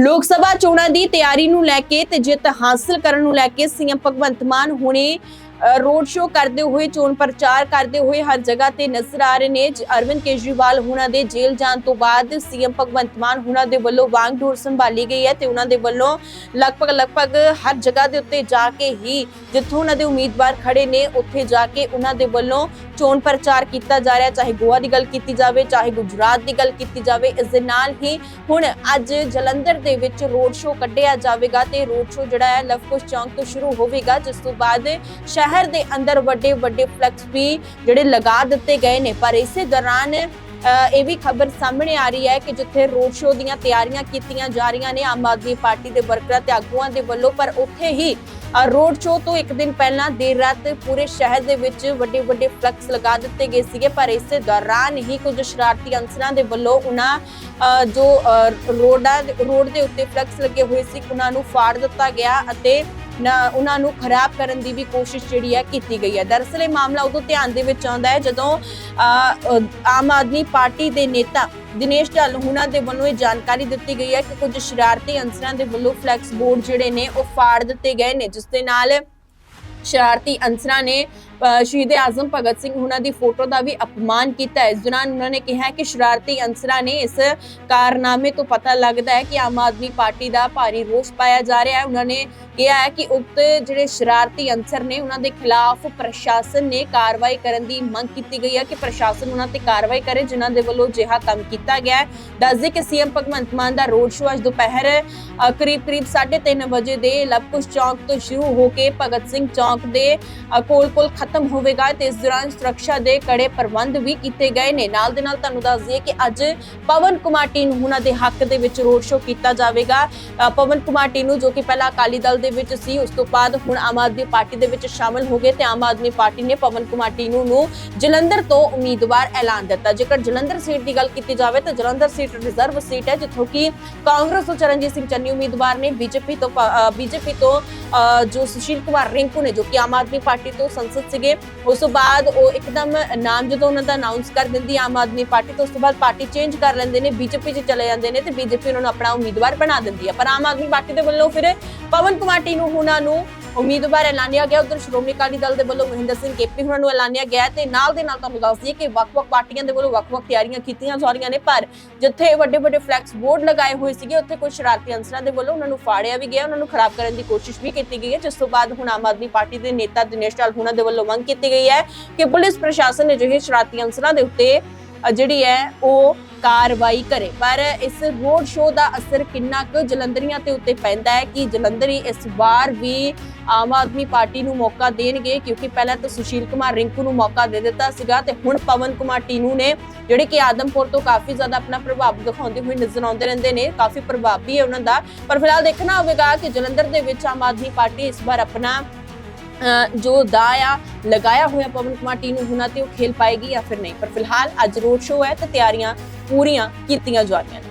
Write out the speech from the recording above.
ਲੋਕ ਸਭਾ ਚੋਣਾਂ ਦੀ ਤਿਆਰੀ ਨੂੰ ਲੈ ਕੇ ਤੇ ਜਿੱਤ ਹਾਸਲ ਕਰਨ ਨੂੰ ਲੈ ਕੇ ਸੀਐਮ ਭਗਵੰਤ ਮਾਨ ਹੁਣੇ ਰੋਡ ਸ਼ੋਅ ਕਰਦੇ ਹੋਏ, ਚੋਣ ਪ੍ਰਚਾਰ ਕਰਦੇ ਹੋਏ ਹਰ ਜਗ੍ਹਾ ਤੇ ਨਜ਼ਰ ਆ ਰਹੇ ਨੇ। ਅਰਵਿੰਦ ਕੇਜਰੀਵਾਲ ਹੁਣਾਂ ਦੇ ਜੇਲ੍ਹ ਜਾਣ ਤੋਂ ਬਾਅਦ ਸੀਐਮ ਭਗਵੰਤ ਮਾਨ ਹੁਣਾਂ ਦੇ ਵੱਲੋਂ ਵਾਂਗ ਡੋਰ ਸੰਭਾਲੀ ਗਈ ਹੈ ਤੇ ਉਹਨਾਂ ਦੇ ਵੱਲੋਂ ਲਗਭਗ ਲਗਭਗ ਹਰ ਜਗ੍ਹਾ ਦੇ ਉੱਤੇ ਜਾ ਕੇ ਹੀ ਜਿੱਥੋਂ ਉਹਨਾਂ ਦੇ ਉਮੀਦਵਾਰ ਖੜੇ ਨੇ, ਉੱਥੇ ਜਾ ਕੇ ਉਹਨਾਂ ਦੇ ਵੱਲੋਂ ਚੋਣ ਪ੍ਰਚਾਰ ਕੀਤਾ ਜਾ ਰਿਹਾ। ਚਾਹੇ ਗੋਆ ਦੀ ਗੱਲ ਕੀਤੀ ਜਾਵੇ, ਚਾਹੇ ਗੁਜਰਾਤ ਦੀ ਗੱਲ ਕੀਤੀ ਜਾਵੇ, ਇਸ ਦੇ ਨਾਲ ਹੀ ਹੁਣ ਅੱਜ ਜਲੰਧਰ ਦੇ ਵਿੱਚ ਰੋਡ ਸ਼ੋਅ ਕੱਢਿਆ ਜਾਵੇਗਾ ਤੇ ਰੋਡ ਸ਼ੋਅ ਜਿਹੜਾ ਹੈ ਲਵਕੁਸ਼ ਚੌਂਕ ਤੋਂ ਸ਼ੁਰੂ ਹੋਵੇਗਾ, ਜਿਸ ਤੋਂ ਬਾਅਦ ਸ਼ਹਿਰ ਦੇ ਅੰਦਰ ਵੱਡੇ ਵੱਡੇ ਫਲੈਕਸ ਵੀ ਜਿਹੜੇ ਲਗਾ ਦਿੱਤੇ ਗਏ ਨੇ। ਪਰ ਇਸੇ ਦੌਰਾਨ ਇਹ ਵੀ ਖਬਰ ਸਾਹਮਣੇ ਆ ਰਹੀ ਹੈ ਕਿ ਜਿੱਥੇ ਰੋਡ ਸ਼ੋਅ ਦੀਆਂ ਤਿਆਰੀਆਂ ਕੀਤੀਆਂ ਜਾ ਰਹੀਆਂ ਨੇ ਆਮ ਆਦਮੀ ਪਾਰਟੀ ਦੇ ਵਰਕਰਾਂ ਤੇ ਆਗੂਆਂ ਦੇ ਵੱਲੋਂ। ਪਰ ਉੱਥੇ ਹੀ ਰੋਡ ਸ਼ੋਅ ਤੋਂ ਇੱਕ ਦਿਨ ਪਹਿਲਾਂ ਦੇਰ ਰਾਤ ਪੂਰੇ ਸ਼ਹਿਰ ਦੇ ਵਿੱਚ ਵੱਡੇ ਵੱਡੇ ਫਲੈਕਸ ਲਗਾ ਦਿੱਤੇ ਗਏ ਸੀਗੇ। ਪਰ ਇਸੇ ਦੌਰਾਨ ਹੀ ਕੁਝ ਸ਼ਰਾਰਤੀ ਅੰਸਰਾਂ ਦੇ ਵੱਲੋਂ ਉਹਨਾਂ ਅ, ਜੋ ਅ, ਰੋਡਾਂ ਰੋਡ ਦੇ ਉੱਤੇ ਫਲੈਕਸ ਲੱਗੇ ਹੋਏ ਸੀ ਉਹਨਾਂ ਨੂੰ ਫਾੜ ਦਿੱਤਾ ਗਿਆ ਅਤੇ ਉਹਨਾਂ ਨੂੰ ਖਰਾਬ ਕਰਨ ਦੀ ਵੀ ਕੋਸ਼ਿਸ਼ ਜਿਹੜੀ ਹੈ ਕੀਤੀ ਗਈ ਹੈ। ਦਰਅਸਲ ਇਹ ਮਾਮਲਾ ਉਦੋਂ ਧਿਆਨ ਦੇ ਵਿੱਚ ਆਉਂਦਾ ਹੈ ਜਦੋਂ ਆਮ ਆਦਮੀ ਪਾਰਟੀ ਦੇ ਨੇਤਾ ਦਿਨੇਸ਼ ਢੱਲ ਹੁਣਾਂ ਦੇ ਵੱਲੋਂ ਇਹ ਜਾਣਕਾਰੀ ਦਿੱਤੀ ਗਈ ਹੈ ਕਿ ਕੁਝ ਸ਼ਰਾਰਤੀ ਅੰਸਰਾਂ ਦੇ ਵੱਲੋਂ ਫਲੈਕਸ ਬੋਰਡ ਜਿਹੜੇ ਨੇ ਉਹ ਫਾੜ ਦਿੱਤੇ ਗਏ ਨੇ, ਜਿਸ ਦੇ ਨਾਲ ਸ਼ਰਾਰਤੀ ਅੰਸਰਾਂ ਨੇ ਸ਼ਹੀਦ ਆਜ਼ਮ ਭਗਤ ਸਿੰਘ ਉਹਨਾਂ ਦੀ ਫੋਟੋ ਦਾ ਵੀ ਅਪਮਾਨ ਕੀਤਾ। ਇਸ ਦੌਰਾਨ ਉਹਨਾਂ ਨੇ ਕਿਹਾ ਕਿ ਸ਼ਰਾਰਤੀ ਅੰਸਰਾਂ ਨੇ ਇਸ ਕਾਰਨਾਮੇ ਤੋਂ ਪਤਾ ਲੱਗਦਾ ਹੈ ਕਿ ਆਮ ਆਦਮੀ ਪਾਰਟੀ ਦਾ ਭਾਰੀ ਰੋਸ ਪਾਇਆ ਜਾ ਰਿਹਾ ਹੈ। ਉਹਨਾਂ ਨੇ ਕਿਹਾ ਹੈ ਕਿ ਉਕਤ ਜਿਹੜੇ ਸ਼ਰਾਰਤੀ ਅੰਸਰ ਨੇ ਉਹਨਾਂ ਦੇ ਖਿਲਾਫ ਪ੍ਰਸ਼ਾਸਨ ਨੇ ਕਾਰਵਾਈ ਕਰਨ ਦੀ ਮੰਗ ਕੀਤੀ ਗਈ ਹੈ ਕਿ ਪ੍ਰਸ਼ਾਸਨ ਉਹਨਾਂ ਤੇ ਕਾਰਵਾਈ ਕਰੇ ਜਿਨ੍ਹਾਂ ਦੇ ਵੱਲੋਂ ਜਿਹਾ ਕੰਮ ਕੀਤਾ ਗਿਆ ਹੈ। ਦੱਸਦੇ ਕਿ ਸੀਐਮ ਭਗਵੰਤ ਮਾਨ ਦਾ ਰੋਡ ਸ਼ੋਅ ਅੱਜ ਦੁਪਹਿਰ ਅ, ਕਰੀਬ ਕਰੀਬ 3:30 ਵਜੇ ਦੇ ਲਵਕੁਸ਼ ਚੌਂਕ ਤੋਂ ਸ਼ੁਰੂ ਹੋ ਕੇ ਭਗਤ ਸਿੰਘ ਚੌਂਕ ਦੇ ਕੋਲ-ਕੋਲ ਖਤਮ ਹੋਵੇਗਾ ਤੇ ਇਸ ਦੌਰਾਨ ਸੁਰੱਖਿਆ ਦੇ ਕੜੇ ਪ੍ਰਬੰਧ ਵੀ ਕੀਤੇ ਗਏ ਨੇ। ਨਾਲ ਦੇ ਨਾਲ ਤੁਹਾਨੂੰ ਦੱਸ ਦਈਏ ਕਿ ਅੱਜ ਪਵਨ ਕੁਮਾਰ ਟੀਨੂ ਉਹਨਾਂ ਦੇ ਹੱਕ ਦੇ ਵਿੱਚ ਰੋਡ ਸ਼ੋਅ ਕੀਤਾ ਜਾਵੇਗਾ। ਪਵਨ ਕੁਮਾਰ ਟੀਨੂ ਜੋ ਕਿ ਪਹਿਲਾਂ ਅਕਾਲੀ ਦਲ ਦੇ ਵਿੱਚ ਸੀ ਉਸ ਤੋਂ ਬਾਅਦ ਹੁਣ ਆਮ ਆਦਮੀ ਪਾਰਟੀ ਦੇ ਵਿੱਚ ਸ਼ਾਮਲ ਹੋ ਗਏ ਤੇ ਆਮ ਆਦਮੀ ਪਾਰਟੀ ਨੇ ਪਵਨ ਕੁਮਾਰ ਨੂੰ ਜਲੰਧਰ ਤੋਂ ਉਮੀਦਵਾਰ ਐਲਾਨ ਦਿੱਤਾ। ਜੇਕਰ ਜਲੰਧਰ ਸੀਟ ਦੀ ਗੱਲ ਕੀਤੀ ਜਾਵੇ ਤਾਂ ਜਲੰਧਰ ਸੀਟ ਰਿਜ਼ਰਵ ਸੀਟ ਹੈ ਜਿੱਥੋਂ ਕਿ ਕਾਂਗਰਸ ਤੋਂ ਚਰਨਜੀਤ ਸਿੰਘ ਚੰਨੀ ਉਮੀਦਵਾਰ ਨੇ ਬੀਜੇਪੀ ਤੋਂ ਬੀਜੇਪੀ ਤੋਂ ਅ, ਜੋ ਸੁਸ਼ੀਲ ਕੁਮਾਰ ਰਿੰਕੂ ਨੇ ਜੋ ਕਿ ਆਮ ਆਦਮੀ ਪਾਰਟੀ ਤੋਂ ਸੰਸਦ ਸੀਗੇ। ਉਸ ਤੋਂ ਬਾਅਦ ਉਹ ਇੱਕਦਮ ਨਾਮ ਜਦੋਂ ਉਹਨਾਂ ਦਾ ਅਨਾਉਂਸ ਕਰ ਦਿੰਦੀ ਆਮ ਆਦਮੀ ਪਾਰਟੀ ਤੋਂ, ਉਸ ਤੋਂ ਬਾਅਦ ਪਾਰਟੀ ਚੇਂਜ ਕਰ ਲੈਂਦੇ ਨੇ, ਬੀਜੇਪੀ 'ਚ ਚਲੇ ਜਾਂਦੇ ਨੇ ਤੇ ਬੀਜੇਪੀ ਉਹਨਾਂ ਨੂੰ ਆਪਣਾ ਉਮੀਦਵਾਰ ਬਣਾ ਦਿੰਦੀ ਹੈ ਪਰ ਆਮ ਆਦਮੀ ਪਾਰਟੀ ਦੇ ਵੱਲੋਂ ਫਿਰ ਪਵਨ ਕੁਮਾਰ ਟੀਨੂ ਹੁਣਾਂ ਨੂੰ ਉਮੀਦਵਾਰ ਐਲਾਨਿਆ ਗਿਆ। ਉਧਰ ਸ਼੍ਰੋਮਣੀ ਅਕਾਲੀ ਦਲ ਦੇ ਵੱਲੋਂ ਮਹਿੰਦਰ ਸਿੰਘ ਕੇਪੀ ਹੁਣਾਂ ਨੂੰ ਐਲਾਨਿਆ ਗਿਆ ਤੇ ਨਾਲ ਦੇ ਨਾਲ ਤੁਹਾਨੂੰ ਦੱਸ ਦਈਏ ਕਿ ਵੱਖ-ਵੱਖ ਪਾਰਟੀਆਂ ਦੇ ਵੱਲੋਂ ਵੱਖ-ਵੱਖ ਤਿਆਰੀਆਂ ਕੀਤੀਆਂ ਜਾ ਰਹੀਆਂ ਨੇ, ਪਰ ਜਿੱਥੇ ਵੱਡੇ-ਵੱਡੇ ਫਲੈਕਸ ਬੋਰਡ ਲਗਾਏ ਹੋਏ ਸੀਗੇ, ਉੱਥੇ ਕੁਝ ਸ਼ਰਾਰਤੀ ਅੰਸਰਾਂ ਦੇ ਵੱਲੋਂ ਉਹਨਾਂ ਨੂੰ ਫਾੜਿਆ ਵੀ ਗਿਆ। ਉਹਨਾਂ ਨੂੰ ਖਰਾਬ ਕਰਨ ਦੀ ਕੋਸ਼ਿਸ਼ ਵੀ ਕੀਤੀ ਗਈ ਹੈ। ਜਿਸ ਤੋਂ ਬਾਅਦ ਹੁਣ ਆਮ ਆਦਮੀ ਪਾਰਟੀ ਦੇ ਨੇਤਾ ਦਿਨੇਸ਼ ਲਾਲ ਹੁਣਾਂ ਦੇ ਵੱਲੋਂ ਮੰਗ ਕੀਤੀ ਗਈ ਹੈ ਕਿ ਪੁਲਿਸ ਪ੍ਰਸ਼ਾਸਨ ਨੇ ਜਿਹੇ ਸ਼ਰਾਰਤੀ ਅੰਸਰਾਂ ਦੇ ਉੱਤੇ ਜਿਹੜੀ ਹੈ ਉਹ ਕਾਰਵਾਈ ਕਰੇ। ਪਰ ਇਸ ਰੋਡ ਸ਼ੋਅ ਦਾ ਅਸਰ ਕਿੰਨਾ ਕੁ ਜਲੰਧਰੀਆਂ ਤੇ ਉੱਤੇ ਪੈਂਦਾ ਹੈ ਕਿ ਜਲੰਧਰੀ ਇਸ ਵਾਰ ਵੀ ਆਮ ਆਦਮੀ ਪਾਰਟੀ ਨੂੰ ਮੌਕਾ ਦੇਣਗੇ, ਕਿਉਂਕਿ ਪਹਿਲਾਂ ਤਾਂ ਸੁਸ਼ੀਲ ਕੁਮਾਰ ਰਿੰਕੂ ਨੂੰ ਮੌਕਾ ਦੇ ਦਿੱਤਾ ਸੀਗਾ ਤੇ ਹੁਣ ਪਵਨ ਕੁਮਾਰ ਟੀਨੂ ਨੇ, ਜਿਹੜੇ ਕਿ ਆਦਮਪੁਰ ਤੋਂ ਕਾਫੀ ਜ਼ਿਆਦਾ ਆਪਣਾ ਪ੍ਰਭਾਵ ਦਿਖਾਉਂਦੇ ਹੋਏ ਨਜ਼ਰ ਆਉਂਦੇ ਰਹਿੰਦੇ ਨੇ, ਕਾਫੀ ਪ੍ਰਭਾਵ ਵੀ ਹੈ ਉਹਨਾਂ ਦਾ। ਪਰ ਫਿਲਹਾਲ ਦੇਖਣਾ ਹੋਵੇਗਾ ਕਿ ਜਲੰਧਰ ਦੇ ਵਿੱਚ ਆਮ ਆਦਮੀ ਪਾਰਟੀ ਇਸ ਵਾਰ ਆਪਣਾ ਜੋ ਦਾ ਆ ਲਗਾਇਆ ਹੋਇਆ ਪਵਨ ਕੁਮਾਰ ਟੀਨੂ ਹੁਣਾਂ ਤੇ ਉਹ ਖੇਲ ਪਾਏਗੀ ਜਾਂ ਫਿਰ ਨਹੀਂ। ਪਰ ਫਿਲਹਾਲ ਅੱਜ ਰੋਡ ਸ਼ੋਅ ਹੈ ਤੇ ਤਿਆਰੀਆਂ ਪੂਰੀਆਂ ਕੀਤੀਆਂ ਜਾ ਰਹੀਆਂ ਨੇ।